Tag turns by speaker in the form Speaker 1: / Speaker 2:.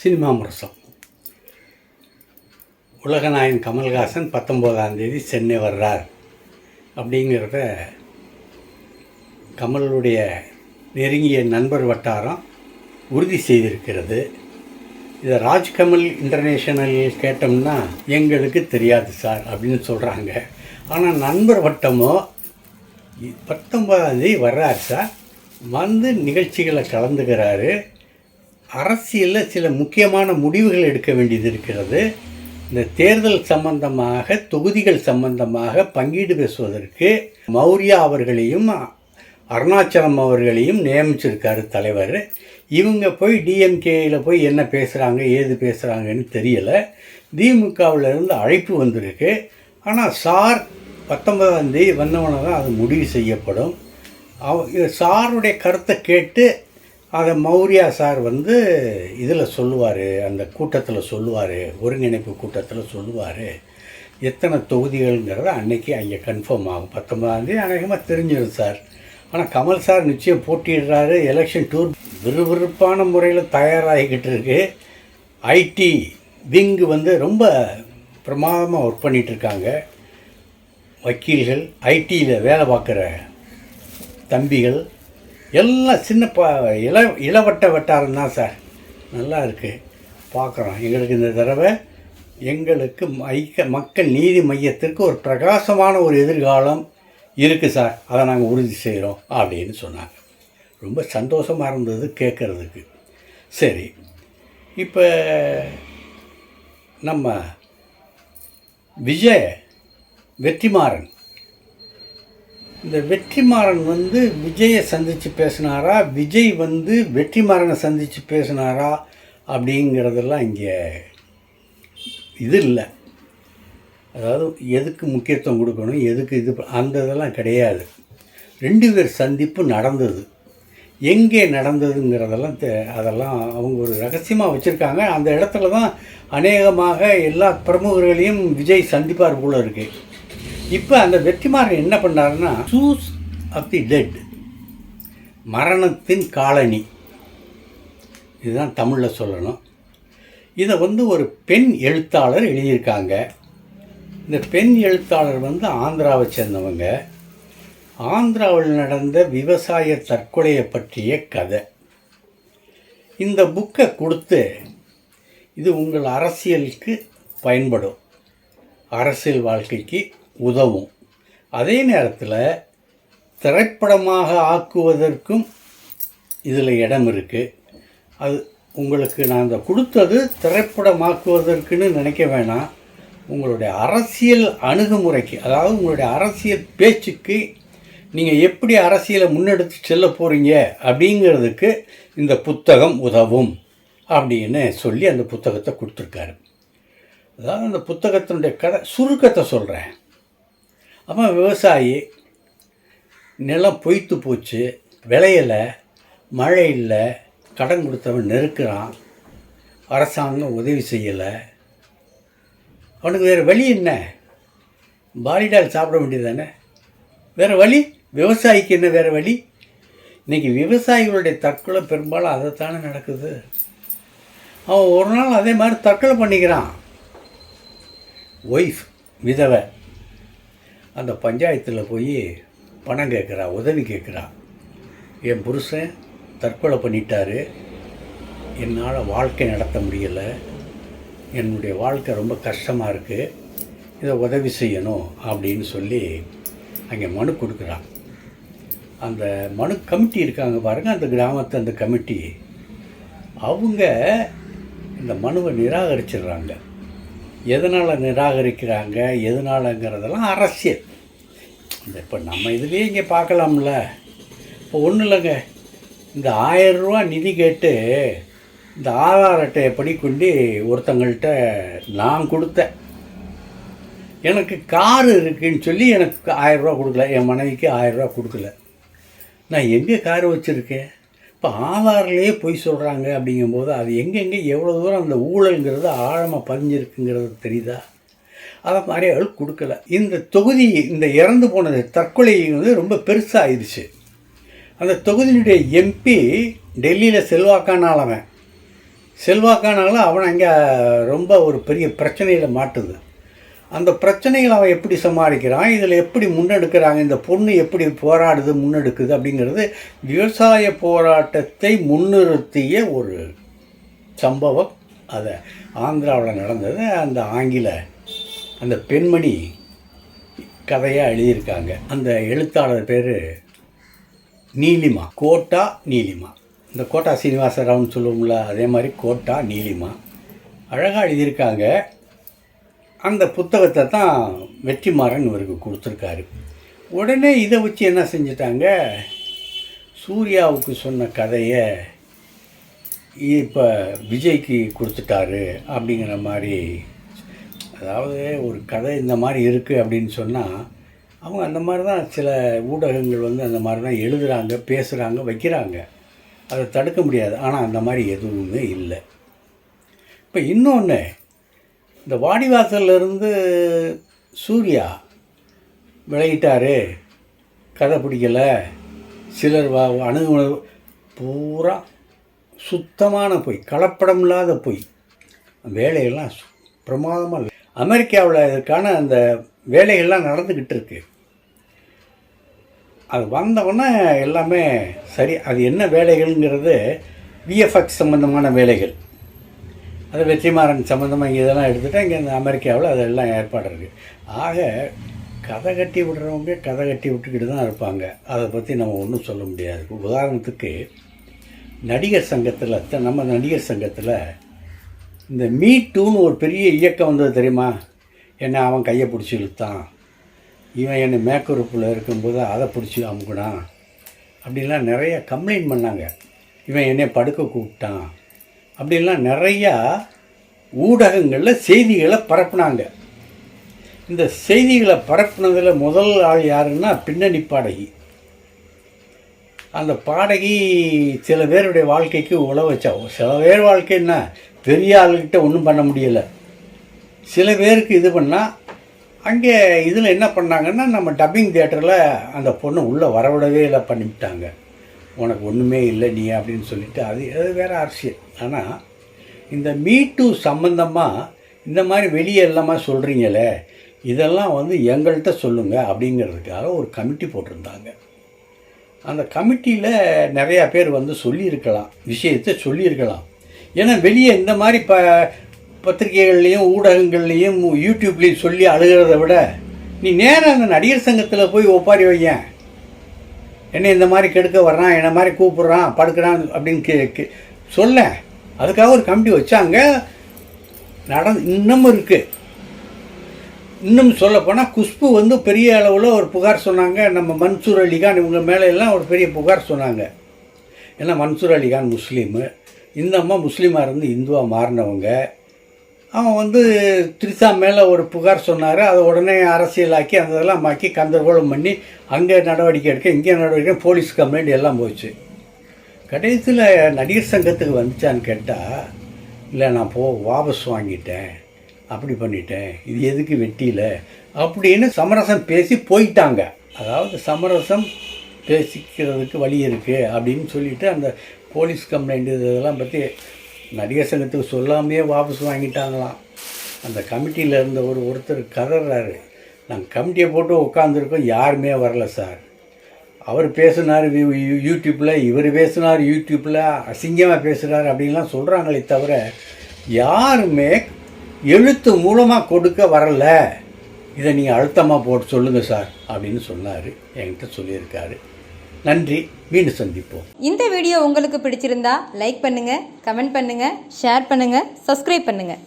Speaker 1: Cinema முரசம். உலகநாயகன் கமல்ஹாசன் பத்தொம்போதாம் தேதி சென்னை வர்றார். அப்படிங்கிறத கமலுடைய நெருங்கிய நண்பர் வட்டாரம் உறுதி செய்திருக்கிறது. இதை ராஜ்கமல் இன்டர்நேஷனல் கேட்டோம்னா எங்களுக்கு தெரியாது சார் அப்படின்னு சொல்கிறாங்க ஆனால் நண்பர் வட்டமோ பத்தொன்பதாம் தேதி வர்றார் சார். வந்து நிகழ்ச்சிகளை கலந்துக்கிறாரு. அரசியலில் சில முக்கியமான முடிவுகள் எடுக்க வேண்டியது இருக்கிறது. இந்த தேர்தல் சம்பந்தமாக தொகுதிகள் சம்பந்தமாக பங்கீடு பேசுவதற்கு மௌரியா அவர்களையும் அருணாச்சலம் அவர்களையும் நியமிச்சிருக்காரு தலைவர். இவங்க போய் டிஎம்கேயில் போய் என்ன பேசுகிறாங்க ஏது பேசுகிறாங்கன்னு தெரியலை. திமுகவிலிருந்து அழைப்பு வந்திருக்கு. ஆனால் சார் பத்தொன்பதாம் தேதி வந்தவன தான் அது முடிவு செய்யப்படும். அவ சாருடைய கருத்தை கேட்டு அதை மௌரியா சார் வந்து இதில் சொல்லுவார் அந்த கூட்டத்தில் சொல்லுவார் ஒருங்கிணைப்பு கூட்டத்தில் சொல்லுவார் எத்தனை தொகுதிகள்ங்கிறத அன்னைக்கு அங்கே கன்ஃபார்ம் ஆகும். பத்தொன்பதாந்தேதி அநேகமாக தெரிஞ்சிடும் சார். ஆனால் கமல் சார் நிச்சயம் போட்டிடுறாரு எலெக்ஷன் டூர் விறுவிறுப்பான முறையில் தயாராகிக்கிட்டு இருக்கு. ஐடி விங்கு வந்து ரொம்ப பிரமாதமாக ஒர்க் பண்ணிகிட்டு இருக்காங்க வக்கீல்கள் ஐடியில் வேலை பார்க்குற தம்பிகள் எல்லாம் சின்ன ப இள இளவட்ட வட்டாரம் தான் சார். நல்லா இருக்குது பார்க்குறோம் எங்களுக்கு இந்த தடவை எங்களுக்கு மைக்க மக்கள் நீதி மையத்திற்கு ஒரு பிரகாசமான ஒரு எதிர்காலம் இருக்குது சார். அதை நாங்கள் உறுதி செய்கிறோம் அப்படின்னு சொன்னாங்க. ரொம்ப சந்தோஷமாக இருந்தது கேட்குறதுக்கு சரி. இப்போ நம்ம விஜய் வெற்றிமாறன் இந்த வெற்றிமாறன் வந்து விஜயை சந்தித்து பேசினாரா? விஜய் வந்து வெற்றிமாறனை சந்தித்து பேசினாரா? அப்படிங்கிறதெல்லாம் இங்கே இது இல்லை. அதாவது எதுக்கு முக்கியத்துவம் கொடுக்கணும்? எதுக்கு இது அந்த இதெல்லாம் கிடையாது. ரெண்டு பேர் சந்திப்பு நடந்தது. எங்கே நடந்ததுங்கிறதெல்லாம் தெ அதெல்லாம் அவங்க ஒரு ரகசியமாக வச்சுருக்காங்க. அந்த இடத்துல தான் அநேகமாக எல்லா பிரமுகர்களையும் விஜய் சந்திப்பார் போல இருக்குது இப்போ அந்த வெற்றிமாறன் என்ன பண்ணாருன்னா சூஸ் ஆஃப் தி டெட் மரணத்தின் காலனி இதுதான் தமிழில் சொல்லணும். இதை வந்து ஒரு பெண் எழுத்தாளர் எழுதியிருக்காங்க. இந்த பெண் எழுத்தாளர் வந்து ஆந்திராவை சேர்ந்தவங்க. ஆந்திராவில் நடந்த விவசாய தற்கொலையை பற்றிய கதை. இந்த புக்கை கொடுத்து இது உங்கள் அரசியலுக்கு பயன்படும். அரசியல் வாழ்க்கைக்கு உதவும். அதே நேரத்தில் திரைப்படமாக ஆக்குவதற்கும் இதில் இடம் இருக்குது அது உங்களுக்கு நான் அந்த கொடுத்தது திரைப்படமாக்குவதற்குன்னு நினைக்க வேணாம். உங்களுடைய அரசியல் அணுகுமுறைக்கு அதாவது உங்களுடைய அரசியல் பேச்சுக்கு நீங்கள் எப்படி அரசியலை முன்னெடுத்து செல்ல போகிறீங்க அப்படிங்கிறதுக்கு இந்த புத்தகம் உதவும் அப்படின்னு சொல்லி அந்த புத்தகத்தை கொடுத்துருக்காரு. அதாவது அந்த புத்தகத்தினுடைய கதை சுருக்கத்தை சொல்கிறேன் அப்போ விவசாயி. நிலம் பொய்த்து போச்சு. விளையலை. மழை இல்லை. கடன் கொடுத்தவன் நெருக்கிறான். அரசாங்கம் உதவி செய்யலை. அவனுக்கு வேறு வழி என்ன? பாலிடால் சாப்பிட வேண்டியது தானே வேறு வழி? விவசாயிக்கு என்ன வேறு வழி? இன்றைக்கி விவசாயிகளுடைய தற்கொலை பெரும்பாலும் அதைத்தானே நடக்குது. அவன் ஒரு நாள் அதே மாதிரி தற்கொலை பண்ணிக்கிறான். ஒய்ஃப் விதவை. அந்த பஞ்சாயத்தில் போய் பணம் கேட்குறா உதவி கேட்குறா என் புருஷன் தற்கொலை பண்ணிட்டாரு. என்னால் வாழ்க்கை நடத்த முடியலை. என்னுடைய வாழ்க்கை ரொம்ப கஷ்டமாக இருக்குது இதை உதவி செய்யணும் அப்படின்னு சொல்லி அங்கே மனு கொடுக்குறான் அந்த மனு கமிட்டி இருக்காங்க பாருங்கள் அந்த கிராமத்து அந்த கமிட்டி. அவங்க இந்த மனுவை நிராகரிச்சிடுறாங்க. எதனால் நிராகரிக்கிறாங்க எதனாலங்கிறதெல்லாம் அரசியல். இந்த இப்போ நம்ம இதுலேயே இங்கே பார்க்கலாம்ல. இப்போ ஒன்றும் இல்லைங்க. இந்த ஆயிரம் ரூபா நிதி கேட்டு இந்த ஆதார் அட்டையை படி கொண்டு ஒருத்தங்கள்ட்ட நான் கொடுத்தேன். எனக்கு காரு இருக்குன்னு சொல்லி எனக்கு ஆயிரம் கொடுக்கல. என் மனைவிக்கு ஆயிரம் ரூபா கொடுக்கல. நான் எங்கே கார் வச்சுருக்கேன்? இப்போ ஆதார்லேயே பொய் சொல்கிறாங்க அப்படிங்கும்போது அது எங்கெங்கே எவ்வளோ தூரம் அந்த ஊழல்ங்கிறது ஆழமாக பதிஞ்சிருக்குங்கிறது தெரியுதா? அதை மாதிரி அவள் கொடுக்கல. இந்த தொகுதி இந்த இறந்து போனது தற்கொலை வந்து ரொம்ப பெருசாகிடுச்சு அந்த தொகுதியினுடைய எம்பி டெல்லியில் செல்வாக்கானாலவன் செல்வாக்கானால அவன் அங்கே ரொம்ப ஒரு பெரிய பிரச்சனையில் மாட்டுது. அந்த பிரச்சனைகளை அவன் எப்படி சமாளிக்கிறான்? இதில் எப்படி முன்னெடுக்கிறாங்க? இந்த பொண்ணு எப்படி போராடுது முன்னெடுக்குது அப்படிங்கிறது விவசாய போராட்டத்தை முன்னிறுத்திய ஒரு சம்பவம். அதை ஆந்திராவில் நடந்தது. அந்த ஆங்கில அந்த பெண்மணி கதையாக எழுதியிருக்காங்க. அந்த எழுத்தாளர் பேர் நீலிமா. கோட்டா நீலிமா. இந்த கோட்டா சீனிவாச ராவ்னு சொல்லுவோம்ல அதே மாதிரி கோட்டா நீலிமா. அழகாக எழுதியிருக்காங்க. அந்த புத்தகத்தை தான் வெற்றிமாறன் இவருக்கு கொடுத்துருக்காரு. உடனே இதை வச்சு என்ன செஞ்சிட்டாங்க? சூர்யாவுக்கு சொன்ன கதையை இப்போ விஜய்க்கு கொடுத்துட்டாரு அப்படிங்கிற மாதிரி அதாவது ஒரு கதை இந்த மாதிரி இருக்குது அப்படின்னு சொன்னால் அவங்க அந்த மாதிரி தான் சில ஊடகங்கள் வந்து அந்த மாதிரி தான் எழுதுகிறாங்க பேசுகிறாங்க வைக்கிறாங்க. அதை தடுக்க முடியாது. ஆனால் அந்த மாதிரி எதுவுமே இல்லை. இப்போ இன்னொன்று இந்த வாடிவாசல்ல இருந்து சூர்யா விளையிட்டார் கதை பிடிக்கல. சிலர் வா அணுகுணர்வு பூரா சுத்தமான பொய் கலப்படம் இல்லாத பொய். வேலையெல்லாம் சு- அமெரிக்காவில் இதற்கான அந்த வேலைகள்லாம் நடந்துக்கிட்டு இருக்கு அது வந்தவுடனே எல்லாமே சரி அது என்ன வேலைகள்ங்கிறது விஎஃப்எக்ஸ் சம்மந்தமான வேலைகள். அது வெற்றிமாறன் சம்மந்தமாக இங்கே இதெல்லாம் எடுத்துகிட்டு இங்கே இந்த அமெரிக்காவில் அதெல்லாம் ஏற்பாடு இருக்குது ஆக கதை கட்டி விடுறவங்க கதை கட்டி விட்டுக்கிட்டு தான் இருப்பாங்க. அதை பற்றி நம்ம ஒன்றும் சொல்ல முடியாது. உதாரணத்துக்கு நடிகர் சங்கத்தில் த- நம்ம நடிகர் சங்கத்தில் இந்த மீ டூன்னு ஒரு பெரிய இயக்கம் வந்தது தெரியுமா? என்னை அவன் கையை பிடிச்சி இழுத்தான். இவன் என்னை மேக்கருப்பில் இருக்கும்போது அதை பிடிச்சி அமுக்குனான். அப்படின்லாம் நிறைய கம்ப்ளைண்ட் பண்ணாங்க. இவன் என்னை படுக்க கூப்பிட்டான். அப்படின்லாம் நிறையா ஊடகங்களில் செய்திகளை பரப்புனாங்க. இந்த செய்திகளை பரப்புனதில் முதல் ஆள் யாருன்னா பின்னணி பாடகி. அந்த பாடகி சில பேருடைய வாழ்க்கைக்கு உழ வச்சா. சில பேர் வாழ்க்கை என்ன? பெரிய ஆளுகிட்ட ஒன்றும் பண்ண முடியலை. சில பேருக்கு இது பண்ணால் அங்கே இதில் என்ன பண்ணாங்கன்னா நம்ம டப்பிங் தியேட்டரில் அந்த பொண்ணு உள்ளே வரவிடவே இல்லை பண்ணிவிட்டாங்க உனக்கு ஒன்றுமே இல்லை நீ அப்படின்னு சொல்லிட்டு அது அது வேறு அரசியல். ஆனால் இந்த மீட்டு சம்பந்தமாக இந்த மாதிரி வெளியே எல்லாமா சொல்கிறீங்களே இதெல்லாம் வந்து எங்கள்கிட்ட சொல்லுங்கள் அப்படிங்கிறதுக்காக ஒரு கமிட்டி போட்டிருந்தாங்க. அந்த கமிட்டியில் நிறையா பேர் வந்து சொல்லியிருக்கலாம் விஷயத்தை சொல்லியிருக்கலாம். ஏன்னா வெளியே இந்த மாதிரி ப பத்திரிகைகள்லேயும் ஊடகங்கள்லேயும் யூடியூப்லேயும் சொல்லி அழுகிறத விட நீ நேராக அந்த நடிகர் சங்கத்தில் போய் ஒப்பாரி வையேன். என்ன இந்த மாதிரி கெடுக்க வர்றான் என்ன மாதிரி கூப்பிட்றான் படுக்கிறான் அப்படின்னு கே கே- சொல்ல அதுக்காக ஒரு கமிட்டி வச்சாங்க. நடந்து இன்னமும் இருக்குது இன்னும் சொல்லப்போனால் குஷ்பு வந்து பெரிய அளவில் ஒரு புகார் சொன்னாங்க. நம்ம மன்சூர் அலிகான் இவங்க மேலே எல்லாம் ஒரு பெரிய புகார் சொன்னாங்க. ஏன்னா மன்சூர் அலிகான் முஸ்லீமு. இந்த அம்மா முஸ்லீமாக இருந்து இந்துவாக மாறினவங்க. அவன் வந்து திரிசா மேலே ஒரு புகார் சொன்னார். அதை உடனே அரசியலாக்கி அந்த இதெல்லாம் மாக்கி கந்தர்கோலம் பண்ணி அங்கே நடவடிக்கை எடுக்க இங்கே நடவடிக்கை போலீஸ் கம்ப்ளைண்ட் எல்லாம் போச்சு. கடைசியில் நடிகர் சங்கத்துக்கு வந்துச்சான்னு கேட்டால் இல்லை நான் போ வாபஸ் வாங்கிட்டேன். அப்படி பண்ணிட்டேன். இது எதுக்கு வெட்டியில்? அப்படின்னு சமரசம் பேசி போயிட்டாங்க. அதாவது சமரசம் பேசிக்கிறதுக்கு வழி இருக்குது அப்படின்னு சொல்லிவிட்டு அந்த போலீஸ் கம்ப்ளைண்ட் இதெல்லாம் பற்றி நடிகர் சங்கத்துக்கு சொல்லாமையே வாபஸ் வாங்கிட்டாங்களாம். அந்த கமிட்டியில் இருந்த ஒரு ஒருத்தர் கதறாரு. நாங்கள் கமிட்டியை போட்டு உட்காந்துருக்கோம் யாருமே வரல சார். அவர் பேசினார் யூடியூப்பில் இவர் பேசினார் யூடியூப்பில் அசிங்கமாக பேசுகிறார் அப்படின்லாம் சொல்கிறாங்களே தவிர யாருமே எழுத்து மூலமாக கொடுக்க வரல. இதை நீங்கள் அழுத்தமாக போட்டு சொல்லுங்கள் சார் அப்படின்னு சொன்னார். என்கிட்ட சொல்லியிருக்காரு. நன்றி. மீண்டும் சந்திப்போம்.
Speaker 2: இந்த வீடியோ உங்களுக்கு பிடிச்சிருந்தா லைக் பண்ணுங்கள் கமெண்ட் பண்ணுங்கள் ஷேர் பண்ணுங்கள் சப்ஸ்கிரைப் பண்ணுங்கள்